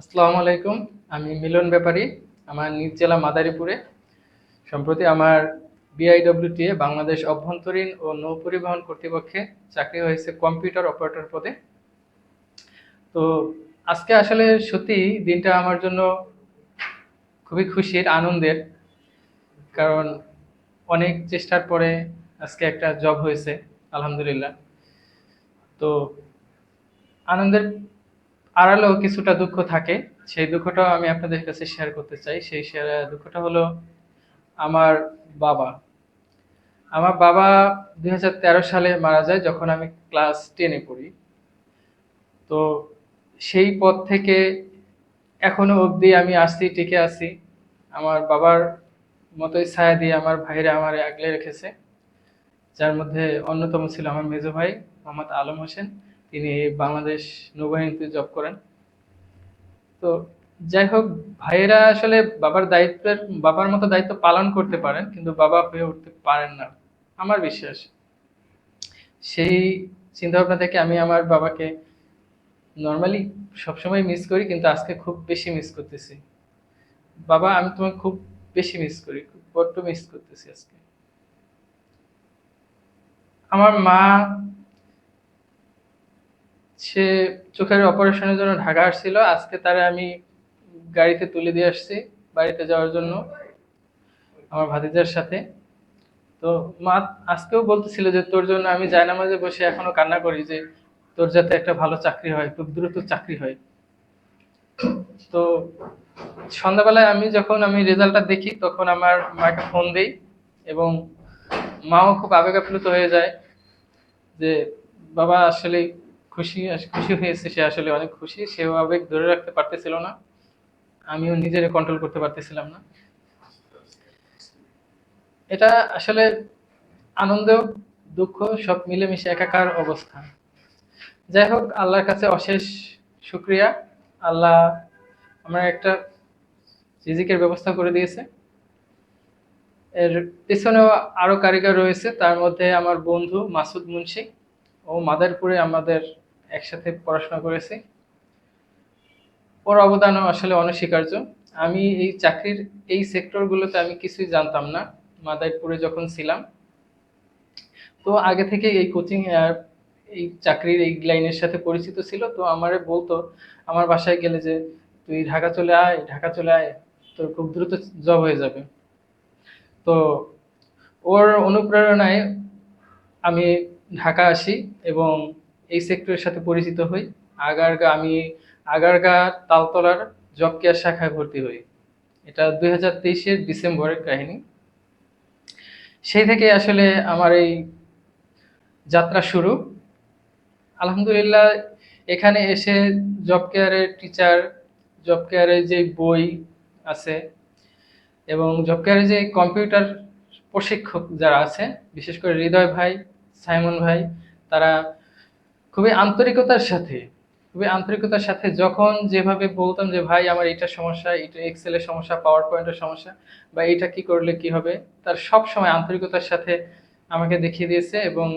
আসসালামু আলাইকুম। আমি মিলন ব্যাপারী, আমার নিজ জেলা মাদারীপুরে। সম্প্রতি আমার বিআইডব্লিউটিএ বাংলাদেশ অভ্যন্তরীণ ও নৌ পরিবহন কর্তৃপক্ষে চাকরি হয়েছে কম্পিউটার অপারেটর পদে। তো আজকে আসলে সত্যি দিনটা আমার জন্য খুবই খুশির, আনন্দের। কারণ অনেক চেষ্টার পরে আজকে একটা জব হয়েছে, আলহামদুলিল্লাহ। তো আনন্দের আড়ালেও কিছুটা দুঃখ থাকে। সেই দুঃখটাও আমি আপনাদের কাছে শেয়ার করতে চাই। সেই শেয়ার দুঃখটা হলো আমার বাবা। আমার বাবা দু হাজার তেরো সালে মারা যায় যখন আমি ক্লাস টেনে পড়ি। তো সেই পর থেকে এখনও অবধি আমি আসছি, টিকে আছি। আমার বাবার মতোই ছায়া দিয়ে আমার ভাইরা আমার আগলে রেখেছে। যার মধ্যে অন্যতম ছিল আমার মেজো ভাই, মোহাম্মদ আলম হোসেন। তিনি বাংলাদেশ নৌবাহিনীতে জব করেন। তো যাই হোক, ভাইয়েরা আসলে বাবার দায়িত্বের, বাবার মতো দায়িত্ব পালন করতে পারেন, কিন্তু বাবা হয়ে উঠতে পারেন না, আমার বিশ্বাস। সেই চিন্তা ভাবনা থেকে আমি আমার বাবাকে নর্মালি সবসময় মিস করি, কিন্তু আজকে খুব বেশি মিস করতেছি। বাবা, আমি তোমাকে খুব বেশি মিস করি বড্ড মিস করতেছি আজকে। আমার মা সে চোখের অপারেশনের জন্য ঢাকা আসছিল। আজকে তারে আমি গাড়িতে তুলে দিয়ে আসছি বাড়িতে যাওয়ার জন্য আমার ভাতিজার সাথে। তো মা আজকেও বলতেছিল যে, তোর জন্য আমি জায়নামাজে বসে এখনও কান্না করি যে, তোর যাতে একটা ভালো চাকরি হয়, খুব দ্রুত চাকরি হয়। তো সন্ধ্যাবেলায় আমি যখন আমি রেজাল্টটা দেখি, তখন আমার মাকে ফোন দেই এবং মাও খুব আবেগ আপ্লুত হয়ে যায় যে, বাবা আসলে খুশি খুশি হয়েছে, সে আসলে অনেক খুশি। সেও আবেগ ধরে রাখতে পারতেছিল না। আমিও নিজের কন্ট্রোল করতে পারতেছিলাম না। এটা আসলে আনন্দ, দুঃখ, সব মিলেমিশে একাকার অবস্থা। যাই হোক, আল্লাহর কাছে অশেষ শুক্রিয়া। আল্লাহ আমার একটা রিজিকের ব্যবস্থা করে দিয়েছে। এর পেছনেও আরও কারিগর রয়েছে। তার মধ্যে আমার বন্ধু মাসুদ মুন্সি ও মাদারপুরে আমাদের একসাথে পড়াশোনা করেছি। ওর অবদানও আসলে অনস্বীকার্য। আমি এই চাকরির এই সেক্টরগুলোতে আমি কিছুই জানতাম না। মাদারপুরে যখন ছিলাম, তো আগে থেকে এই কোচিং এই চাকরির এই লাইনের সাথে পরিচিত ছিল। তো আমারে বলতো, আমার বাসায় গেলে যে তুই ঢাকা চলে আয়, ঢাকা চলে আয়, তোর খুব দ্রুত জব হয়ে যাবে। তো ওর অনুপ্রেরণায় আমি ঢাকা আসি এবং এই সেক্টরের সাথে পরিচিত হই। আগারগা, আমি আগারগা তালতলার জব কেয়ার শাখায় ভর্তি হই। এটা দুই হাজার তেইশের ডিসেম্বরের কাহিনী। সেই থেকে আসলে আমার এই যাত্রা শুরু। আলহামদুলিল্লাহ, এখানে এসে জব কেয়ারের টিচার জব কেয়ারের যে বই আছে এবং জব কেয়ারের যে কম্পিউটার প্রশিক্ষক যারা আছে, বিশেষ করে হৃদয় ভাই, সাইমন ভাই, তারা খুবই আন্তরিকতার সাথে, খুবই আন্তরিকতার সাথে যখন যেভাবে বলতাম যে, ভাই, আমার এটা সমস্যা এটা এক্সেলের সমস্যা পাওয়ার পয়েন্টের সমস্যা, বা এটা কি করলে কি হবে? তার সব সময় আন্তরিকতার সাথে আমাকে দেখিয়ে দিয়েছে এবং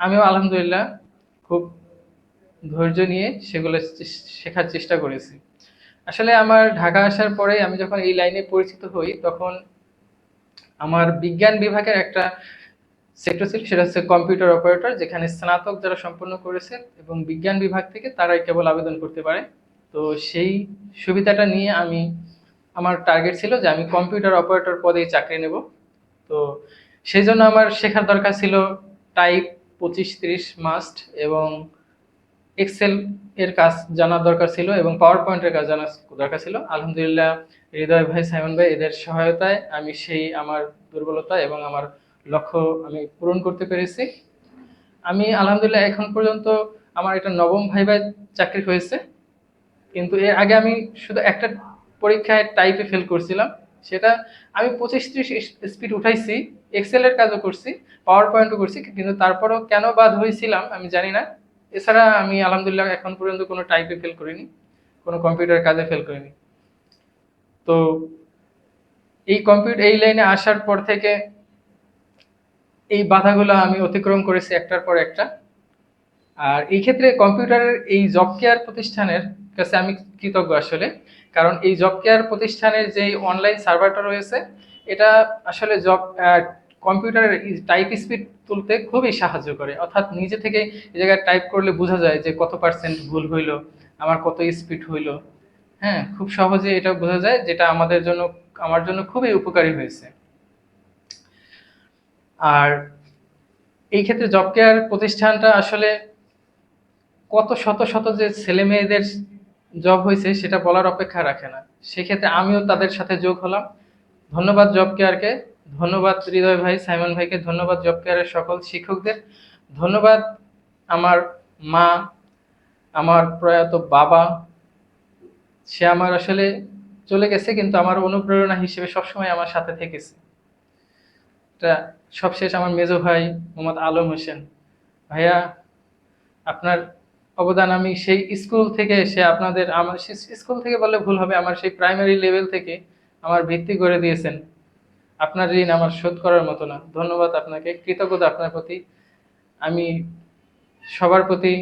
আমিও আলহামদুলিল্লাহ খুব ধৈর্য নিয়ে সেগুলো শেখার চেষ্টা করেছি। আসলে আমার ঢাকা আসার পরে আমি যখন এই লাইনে পরিচিত হই, তখন আমার বিজ্ঞান বিভাগের একটা সেক্টর সেটা হচ্ছে কম্পিউটার অপারেটর যেখানে স্নাতক যারা সম্পন্ন করেছে এবং বিজ্ঞান বিভাগ থেকে তারাই কেবল আবেদন করতে পারে। তো সেই সুবিধাটা নিয়ে আমি, আমার টার্গেট ছিল যে আমি কম্পিউটার অপারেটর পদেই চাকরি নেব। তো সেই জন্য আমার শেখার দরকার ছিল টাইপ পঁচিশ তিরিশ মাস্ট এবং এক্সেল এর কাজ জানার দরকার ছিল এবং পাওয়ার পয়েন্টের কাজ জানার দরকার ছিল। আলহামদুলিল্লাহ হৃদয় ভাই সাইমন ভাই এদের সহায়তায় আমি সেই, আমার দুর্বলতা এবং আমার লক্ষ্য আমি পূরণ করতে পেরেছি। আমি আলহামদুলিল্লাহ এখন পর্যন্ত আমার এটা নবম ভাইবাই চাকরি হয়েছে। কিন্তু এর আগে আমি শুধু একটা পরীক্ষায় টাইপে ফেল করছিলাম। সেটা আমি পঁচিশ ত্রিশ স্পিড উঠাইছি এক্সেলের কাজও করছি পাওয়ার পয়েন্টও করছি, কিন্তু তারপরেও কেন বাদ হয়েছিলাম আমি জানি না। এছাড়া আমি আলহামদুলিল্লাহ এখন পর্যন্ত কোনো টাইপে ফেল করিনি, কোনো কম্পিউটার কাজে ফেল করিনি। তো এই কম্পিউটার এই লাইনে আসার পর থেকে এই বাধাগুলো আমি অতিক্রম করেছি একটার পর একটা। আর এই ক্ষেত্রে কম্পিউটারের এই জব কেয়ার প্রতিষ্ঠানের কাছে আমি কৃতজ্ঞ আসলে। কারণ এই জব কেয়ার প্রতিষ্ঠানের যে অনলাইন সার্ভারটা রয়েছে, এটা আসলে জব কম্পিউটারের টাইপ স্পিড তুলতে খুবই সাহায্য করে। অর্থাৎ নিজে থেকে এই জায়গায় টাইপ করলে বোঝা যায় যে কত পার্সেন্ট ভুল হইল, আমার কত স্পিড হইল। হ্যাঁ খুব সহজে এটা বোঝা যায়, যেটা আমাদের জন্য, আমার জন্য খুবই উপকারী হয়েছে। আর এই ক্ষেত্রে জব কেয়ার প্রতিষ্ঠানটা আসলে কত শত শত যে ছেলে মেয়েদের জব হয়েছে সেটা বলার অপেক্ষা রাখে না। সেক্ষেত্রে আমিও তাদের সাথে যোগ হলাম। ধন্যবাদ জব কেয়ারকে ধন্যবাদ হৃদয় ভাই, সাইমন ভাইকে। ধন্যবাদ জব কেয়ারের সকল শিক্ষকদের। ধন্যবাদ আমার মা, আমার প্রয়াত বাবা। সে আমার আসলে চলে গেছে, কিন্তু আমার অনুপ্রেরণা হিসেবে সবসময় আমার সাথে থেকেছে। এটা সবশেষ আমার মেজো ভাই মোহাম্মদ আলম হোসেন। ভাইয়া, আপনার অবদান আমি সেই স্কুল থেকে এসে আপনাদের আমার স্কুল থেকে বললে ভুল হবে, আমার সেই প্রাইমারি লেভেল থেকে আমার ভিত্তি করে দিয়েছেন। আপনার ঋণ আমার শোধ করার মতো না। ধন্যবাদ আপনাকে, কৃতজ্ঞতা আপনার প্রতি। আমি সবার প্রতি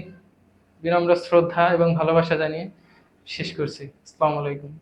বিনম্র শ্রদ্ধা এবং ভালোবাসা জানিয়ে শেষ করছি। আসসালামু আলাইকুম।